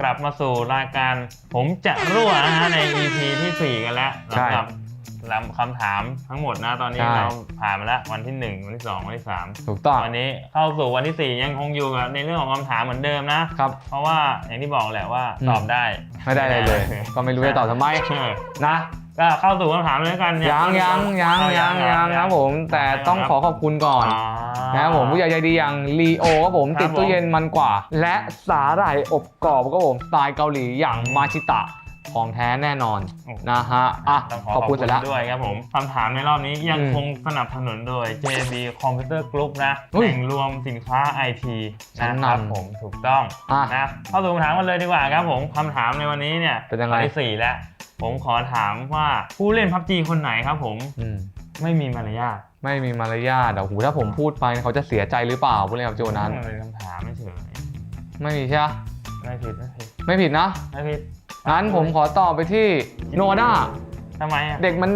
กลับมาสู่รายการผมจะรั่วนะฮะใน EP ที่ 4 กันแล้วใช่ สำหรับลำคำถามทั้งหมดนะตอนนี้ใช่ เราผ่านมาแล้ววันที่ 1 วันที่ 2 วันที่3ถูกต้องวันนี้เข้าสู่วันที่ 4 ยังคงอยู่กับในเรื่องของคำถามเหมือนเดิมนะ ครับ เพราะว่าอย่างที่บอกแหละว่าอืม ตอบได้ไม่ได้อะไรเลย ก็ไม่รู้จะตอบทำไมเออนะ ก็เข้าสู่คำถามเลยแล้วกันเนี่ยยังยังยังเอายังยังครับผม แต่ต้องขอขอบคุณก่อนอ๋อนะครับผมผู้ใหญ่ใจดีอย่างลีโอครับผมครับติดตู้ผมเย็นมันกว่า และสาหร่ายอบกรอบครับผมสไตล์เกาหลีอย่างมาชิตะ ของแท้แน่นอนโอ้นะฮะอะต้องขขออบคุณเสร็จแล้วด้วยครับผมคำถามในรอบนี้ยังอืมคงสนับสนุนโดย JB Computer Group นะอุ้ยแหล่งรวมสินค้า IT ชั้นนะครับนำผมถูกต้องอะนะเข้าสู่คำถามกันเลยดีกว่าครับผมคำถามในวันนี้เนี่ยเป็นยังไงข้อที่สี่แล้วผมขอถามว่าผู้เล่น PUBG คนไหนครับผมอืมไม่มีมารยาทไม่มีมารยาทเดี๋ยวหูถ้าผมพูดไปเขาจะเสียใจหรือเปล่าผู้เล่นกับโจนั้นมันเป็นคำถามไม่เฉยไม่มีใช่ปะไม่ผิดไม่ผิดไม่ผิดนะไม่ผิด งั้นผมขอตอบไปที่โนด้าทำไมอะเด็กมัน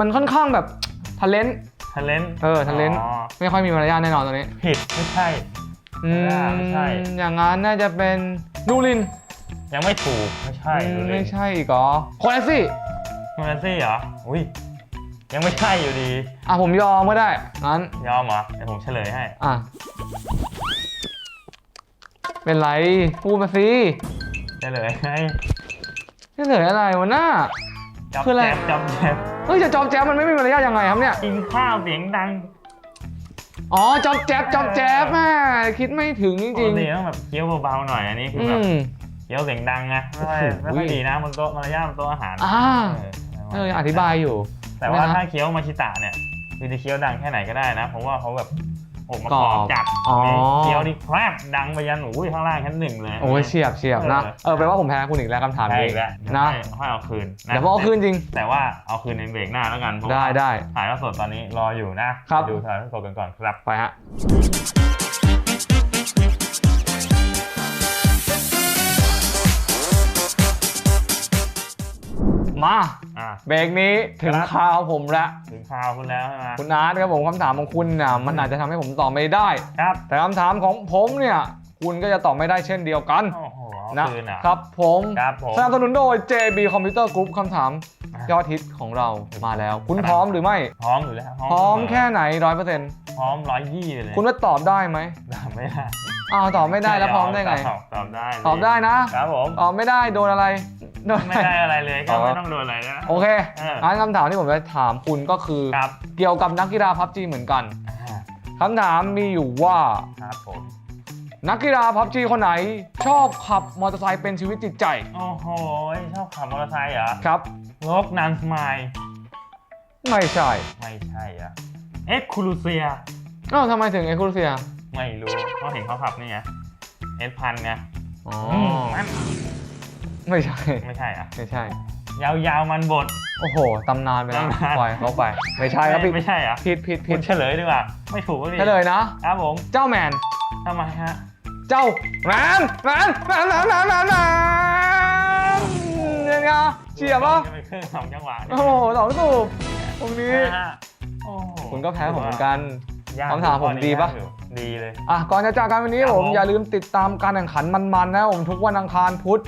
มันค่อนข้างแบบทะเลนทเลนเออ talent ไม่ค่อยมีมารยาทแน่นอนตอนนี้ ผิดไม่ใช่อืมไม่ใช่ อย่างนั้นน่าจะเป็นนูริน ยังไม่ถูกไม่ใช่อืมดูดิไม่ใช่อีกเหรอโคเนซี่โมนาซี่เหรออุ้ยยังไม่ใช่อยู่ดีอะผมยอมก็ได้งั้นยอมเหรอเดี๋ยวผมเฉลยให้อะเป็นไรพูดมาสิเฉลยให้ นี่เหลืออะไรวะหน้า จับคืออะไร แจ๊บจับแจ๊บเฮ้ยจะจอบแจ๊บมันไม่มีมารยาทยังไงครับเนี่ย กินข้าวเสียงดังอ๋อจอบแจ๊บจอบแจ๊บแม่คิดไม่ถึงจปริกงติต้องแบบเคี้ยวเบาๆหน่อยอันนี้ๆคืออืแบบม เคี้ยวเสียงดังไงไม่ค่อยโอ้โหไม่ค่อยดีนะบนโต๊ะมารยาทบนโต๊ะอาหารอ่า เออเอออธิบายอยู่ แต่ว่านะถ้าเคี้ยวมาชิตะเนี่ยคือจะเคี้ยวดังแค่ไหนก็ได้นะเพราะว่าเขาแบบ อกมากรรออบบจัดอ๋อนี่เคี้ยวนี่แครบดังไปยันอุ้ยข้างล่างชั้นหนึ่งเลย โอ้ยเฉียบเฉียบนะ เออเออแปลว่าผมแพ้คุณอีกแล้วคำถามใช่นี้อีกแล้วนะค่อยเอาคืนนะเดี๋ยวผมเอาคืนจริง แต่ว่าเอาคืนในเบรกหน้าแล้วกันเพราะได้ว่าได้ ถ่ายทอดสดตอนนี้รออยู่นะครับ ไปดูถ่ายทอดสดกันก่อนครับ ไปฮะ มาอะ เบรกนี้ถึงครับคราวผมแล้วถึงข่าวคุณแล้วใช่ไหมคุณอาร์ตครับผมคำถามของคุณน่ะมันอาจจะทำให้ผมตอบไม่ได้ ครับแต่คำถามของผมเนี่ยคุณก็จะตอบไม่ได้เช่นเดียวกัน โอ้โหเอานะคืนอะ ครับผมครับผม สนับสนุนโดย JB Computer Group คำถามอะยอดฮิตของเรามาแล้ว คุณครับพร้อมหรือไม่ พร้อมอยู่แล้วพร้อมเสแค่ไหนร้อยเปอร์เซ็นต์พร้อมร้อยยี่เลยคุณว่าตอบได้ไหมตอบไม่ได้อ้าวตอบไม่ได้แล้วพร้อมได้ไง ตอบตอบได้ตอบได้นะ ครับผมตอบไม่ได้โดนอะไร โดนไม่ได้อะไรเลยก็อ๋อไม่ต้องโดนอะไรนะ โอเคเอองั้นคำถามที่ผมจะถามคุณก็คือ ครับ เกี่ยวกับนักกีฬาพับจีเหมือนกันอ่าคำถามมีอยู่ว่า ครับผม นักกีฬาพับจีคนไหน ชอบขับมอเตอร์ไซค์เป็นชีวิตจิตใจ โอ้โห ชอบขับมอเตอร์ไซค์เหรอครับลกนันสมายไม่ใช่ไม่ใช่อะเอ็กคูลูเซียอ้าวทำไมถึงเอคูเซียไม่รู้เขาเห็นเขาขับนี่ไง เอสพันไงอ๋อ มนั่น ไม่ใช่ ไม่ใช่อะ ไม่ใช่ ยาวๆมันบด โอ้โหตำนานไปแล้วตำนาน ปล่อยเขาไป ไม่ใช่ครับผิดไม่ใช่อะผิดผิดคุผิดณเฉลยดีกว่า ไม่ถูกก็ดีเฉลยนะครับผมเจ้าแมน ทำไมฮะ เจ้าแมนแมนแมนแมนแมนแมนแมนเนี่ยไงเฉียบปะจะไปเครื่องสองจังหวะโอ้โหสองสูบตรงนี้ นะฮะโอ้โหคุณก็แพ้ผมเหมือนกัน ยกคำถามผมดีปะ ยากอยู่ดีเลย อะก่อนจะจากกันวันนี้ครับผมผมอย่าลืมติดตามการแข่งขันมันๆนะผมทุกวันอังคารพุธ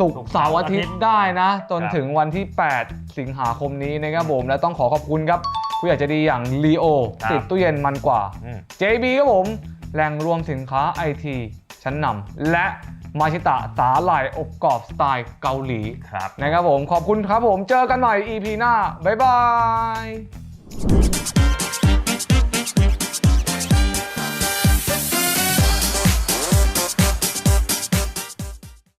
ศุกศุร์กร์เสาร์อาทิตอาทิตย์ย์ได้นะ จนครับถึงวันที่ 8 สิงหาคมนี้นะครับผม และต้องขอขอบคุณครับ ผู้ใหญ่ใจดีอย่างลีโอครับติดตู้เย็นมันกว่า อืม JB ครับผม แหล่งรวมสินค้าไอทีชั้นนำและมาชิตะสาหร่ายอบกรอบสไตล์เกาหลีครับ นะครับผม ขอบคุณครับผม เจอกันใหม่ EP หน้า บ๊ายบาย